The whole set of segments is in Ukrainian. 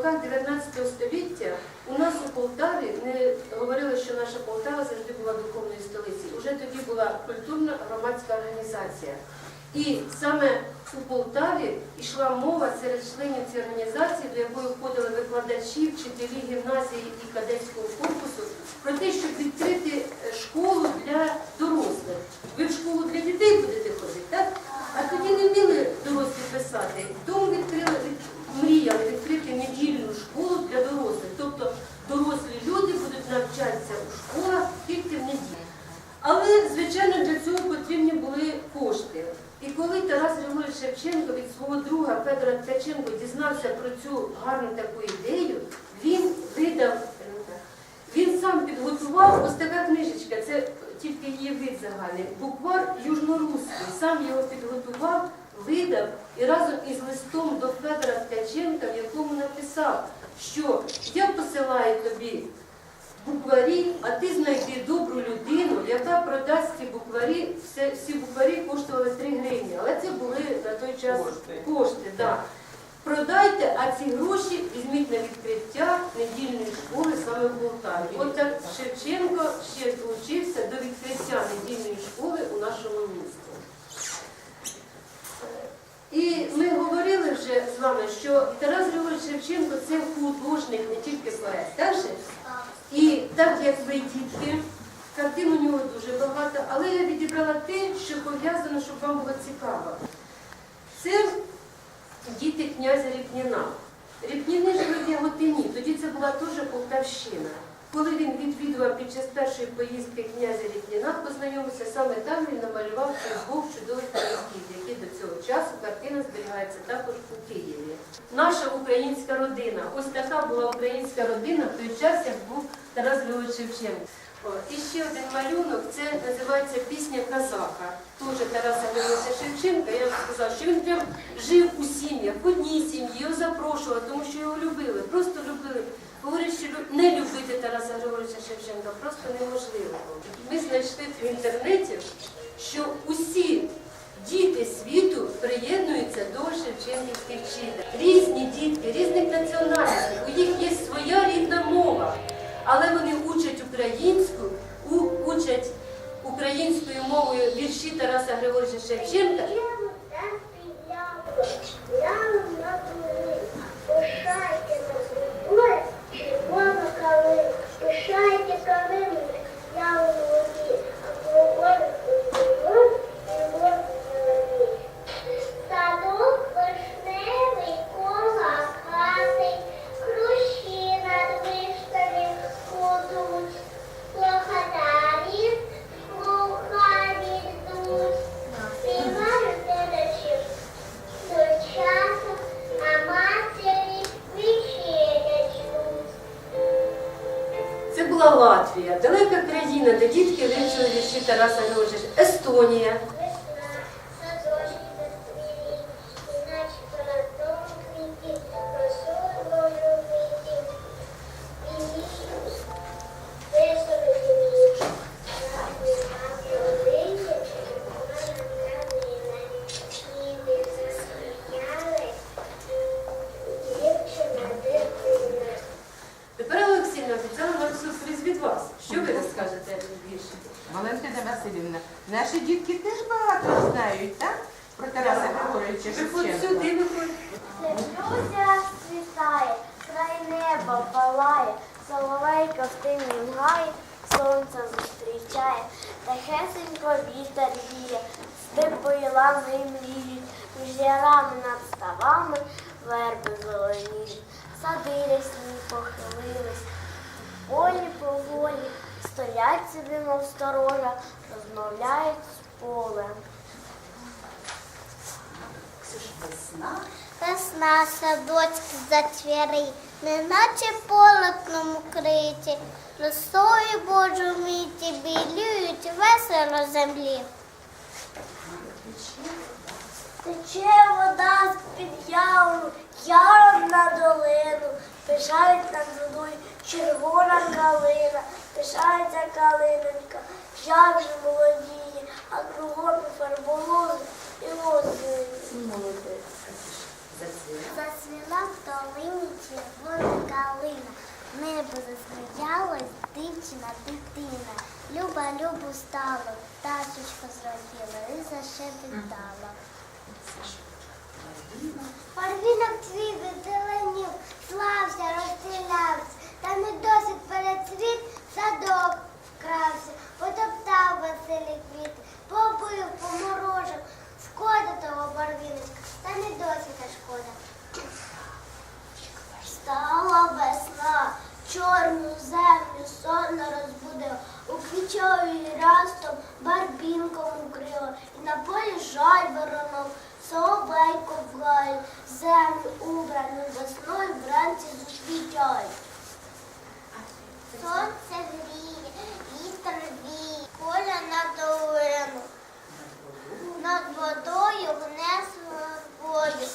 роках 19 століття у нас у Полтаві не говорили, що наша Полтава завжди була духовною столицею. Уже тоді була культурна громадська організація. І саме у Полтаві йшла мова серед членів цієї організації, до якої входили викладачі, вчителі гімназії і кадетського корпусу, про те, що підтримка. Але, звичайно, для цього потрібні були кошти. І коли Тарас Григорович Шевченко від свого друга Федора Ткаченко дізнався про цю гарну таку ідею, він видав, він сам підготував. Ось така книжечка, це тільки її вид загальний, буквар южноруський, сам його підготував, видав і разом із листом до Федора Ткаченка, в якому написав, що я посилаю тобі букварі, а ти знайди добру людину, яка продасть ці букварі. Все, всі букварі коштували 3 гривні, але це були на той час Кошти. кошти да. Продайте, а ці гроші візьміть на відкриття недільної школи саме в Полтаві. От так Шевченко ще долучився до відкриття недільної школи у нашому місті. І ми говорили вже з вами, що Тарас Григорович Шевченко це художник, не тільки поет. Так же? І так як ви дітки, картин у нього дуже багато, але я відібрала те, що пов'язано, щоб вам було цікаво. Це діти князя Ріпніна. Ріпніни жили в Яготині, тоді це була теж Полтавщина. Коли він відвідував під час першої поїздки князя Ріпніна, познайомився саме там, він намалював цих двох чудових князьків, які до цього часу картина зберігається також у Києві. Наша українська родина. Ось така була українська родина в той час, як був Тарас Григорович Шевченко. І ще один малюнок, це називається пісня Казака. Теж Тараса Григоровича Шевченка. Я сказала, що він прям жив у сім'ях, в одній сім'ї, його запрошували, тому що його любили, просто любили. Говорять, що не любити Тараса Григоровича Шевченка просто неможливо. Ми знайшли в інтернеті, що усі діти світу приєднуються до Шевченківських вчителів. Різні дітки, різних національностей, у них є своя рідна мова, але вони учать українську, учать українською мовою вірші Тараса Григоровича Шевченка. Була Латвія, далека країна, де дітки вивчили вірші Тараса Григоровича. Естонія. Валентина Васильівна, наші дітки теж багато знають, так? Про Тараса Григоровича Шевченка. сюди виходите. Люся світає, край неба палає, соловейка в тимнім гаї, сонце зустрічає, тихесенько вітер віє, степої лани мріють, між ярами над ставами верби зеленіють, сади рясні похилились, полі поволі, стоять собі, мов сторожа, розмовляють з полем. Весна садочки зацвіри, неначе полотном укриті, росою Божу міті білюють весело землі. Тече вода з-під яру, яром на долину, пишають над водою червона калина, пишається калинонька, як же молодіє, а кругом і фарболози, і лози. Засвіла в долині червона калина, небо засміяло. дівчина, дитина. Люба, любу стало, тачечку зробила і зашепітала. Барвінок твій зеленів, слався, розстрілявся, та не досить перед на полі жаль воронов, соловейко в гай, землю убрану весною вранці зусвічають. Сонце гріє, вітер віє, поля на долину. Над водою гне свою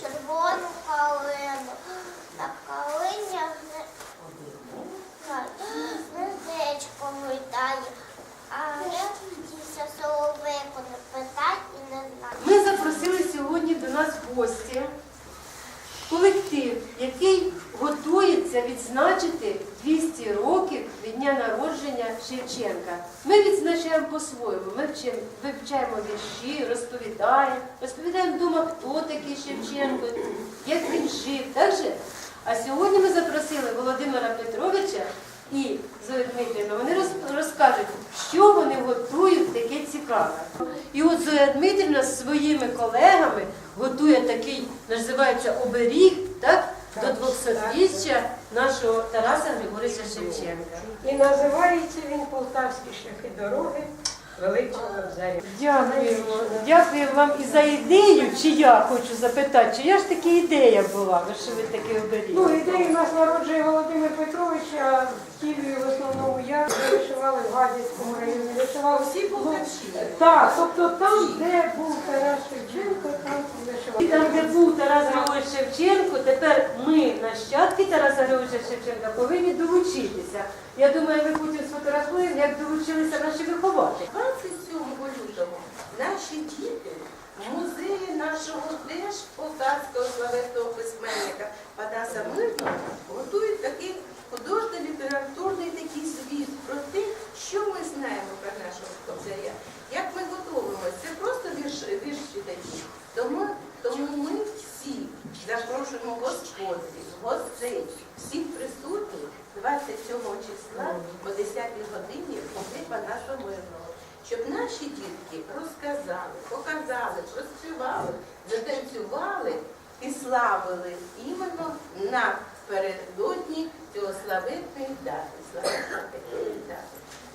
червону калину. На калині гне гнездечко гойдає, а гнездіся соловейко не питай і не знає. Ми запросили сьогодні до гості колектив, який готується відзначити 200 років від дня народження Шевченка. Ми відзначаємо по-своєму. Ми вивчаємо вірші, розповідаємо, розповідаємо вдома, хто такий Шевченко, як він жив. Так же? А сьогодні ми запросили Володимира Петровича і з Дмитрівну. Вони роз- розкажуть, що вони готують таке цікаве. І от Зоя Дмитрівна з своїми колегами готує такий, називається оберіг, так, до 200-річчя нашого Тараса Григорича Шевченка. І називається він Полтавські шляхи дороги Великого. Дякуємо. Дякую вам і за ідею, чи я хочу запитати, чи я ж таки ідея була, ви що ви таке оберіг? Ну, ідею нас народжує Володимир Петрович, а втілюю в основному я Ми вишивали в Гадяцькому районі. Вишивали Всі Полтавщини. Так, тобто там, де був Тарас Шевченко, там І там, де був Тарас Григорович Шевченко, тепер ми, нащадки Тараса Григоровича Шевченка, повинні долучитися. Я думаю, ми потім сфотографуємо, як долучилися наші вихователі. 27 лютого наші діти в музеї нашого теж полтавського славетного письменника Панаса Мирного готують такий художньо-літературний такий звіт про те, що ми знаємо про нашого кобзаря. Як ми готуємося? Це просто вірш, вірші такі. Тому, тому ми всі запрошуємо господарів, гостей, всіх присутніх 27 числа о 10 годині музей Панаса Мирного щоб наші дітки розказали, показали, проспівали, затанцювали і славили іменно напередодні цього славетної дати.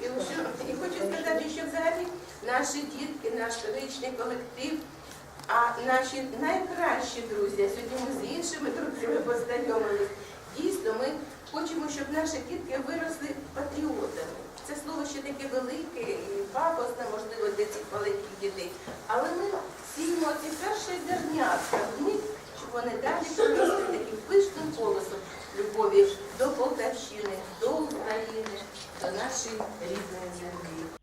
І, що- і хочу сказати, що взагалі наші дітки, наш величний колектив, а наші найкращі друзі, сьогодні ми з іншими друзями познайомились. Дійсно, ми хочемо, щоб наші дітки виросли патріотами. Це слово ще таке велике і пафосне, можливо, для цих маленьких дітей. Але ми сіємо ці перші зернятка в них, щоб вони далі принесли таким пишним голосом любові до Полтавщини, до України, до нашої рідної землі.